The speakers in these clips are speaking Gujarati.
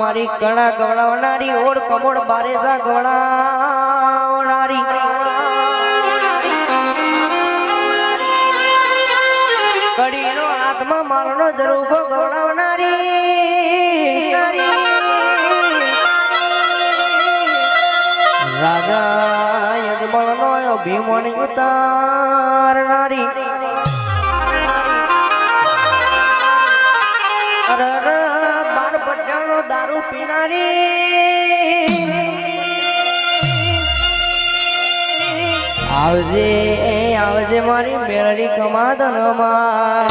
મારી કણા ગવડાવનારી ઓળ કમોડ બારે જા ગવડાવનારી. હાથમાં મારનો જરૂખો ગવડાવનારી રાજા યજમાનનો ભીમણી ઉતારનારી. અરે બાર બજારનો દારૂ પીનારી. આવજે આવજે મારી મેરડી કમાદનમાં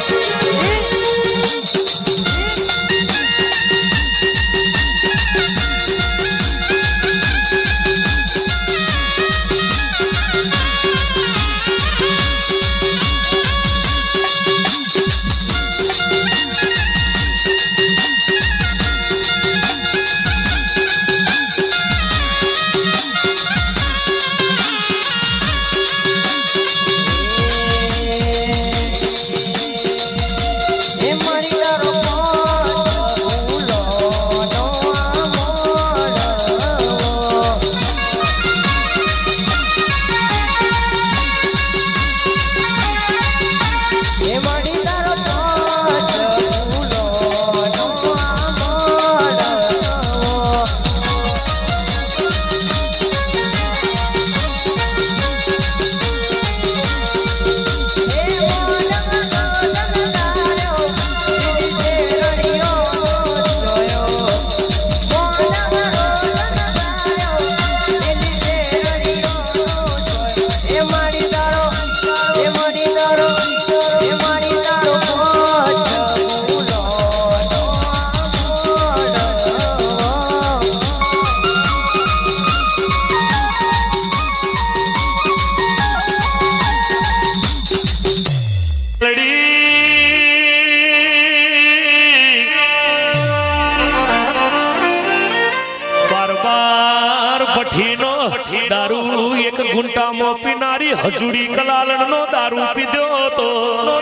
દારૂ એક ગુંટામાં પીનારી હજુડી કલાલણ નો દારૂ પીધો તો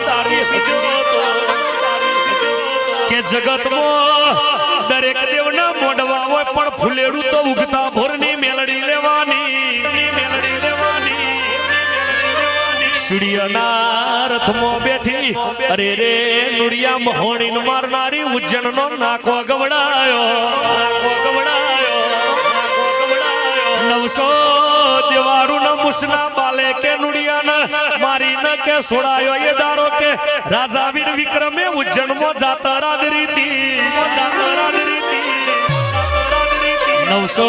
દારૂ પીધો તો કે જગતમાં દરેક દેવના મોઢવા હોય પણ ફૂલેડું તો ઉગતા ભોરની મેલડી લેવાની મેલડી લેવાની સૂર્યના રથમાં બેઠી અરે મારનારી ઉજ્જૈન નો ગવડાયો ગવડાયો. નવસો દેવારું બાલે કે નુડિયા મારી ન કે સોડાયો એ દારો કે રાજા વીર વિક્રમે ઉજ્જૈનમાં જાતા રાજ રીતિ જાતા રાજ રીતિ નવસો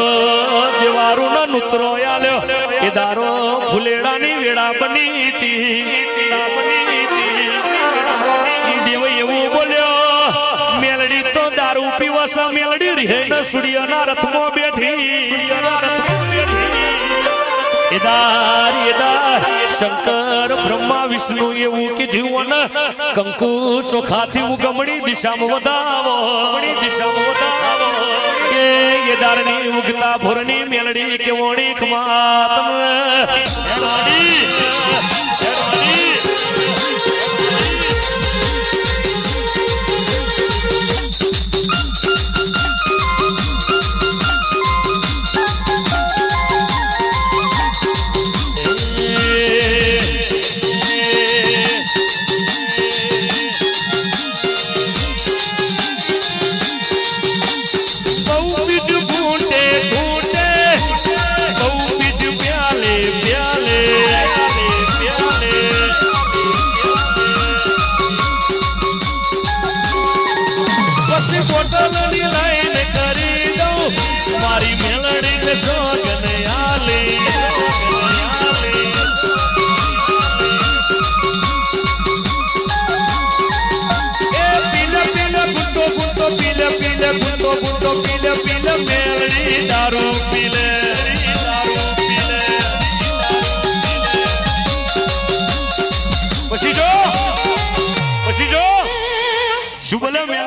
દેવારું ન નુતરો આલ્યો એ દારો ફુલેડાની વેળા બની તી બની તી. ઈ દેવ એવું બોલ્યો, મેલડી તો દારૂ પીવસ, મેલડી રે સૂર્યના રથમાં બેઠી એદાર એદાર શંકર, બ્રહ્મા, વિષ્ણુ એવું કીધું ને કંકુ ચોખાથી ઉગમણી દિશામાં વધાવો દિશામાં વધાવો. કે એદારની ઉગતા ભોરની મેલડી કે વણી કમાતમ શું બોલ્યો મેલડી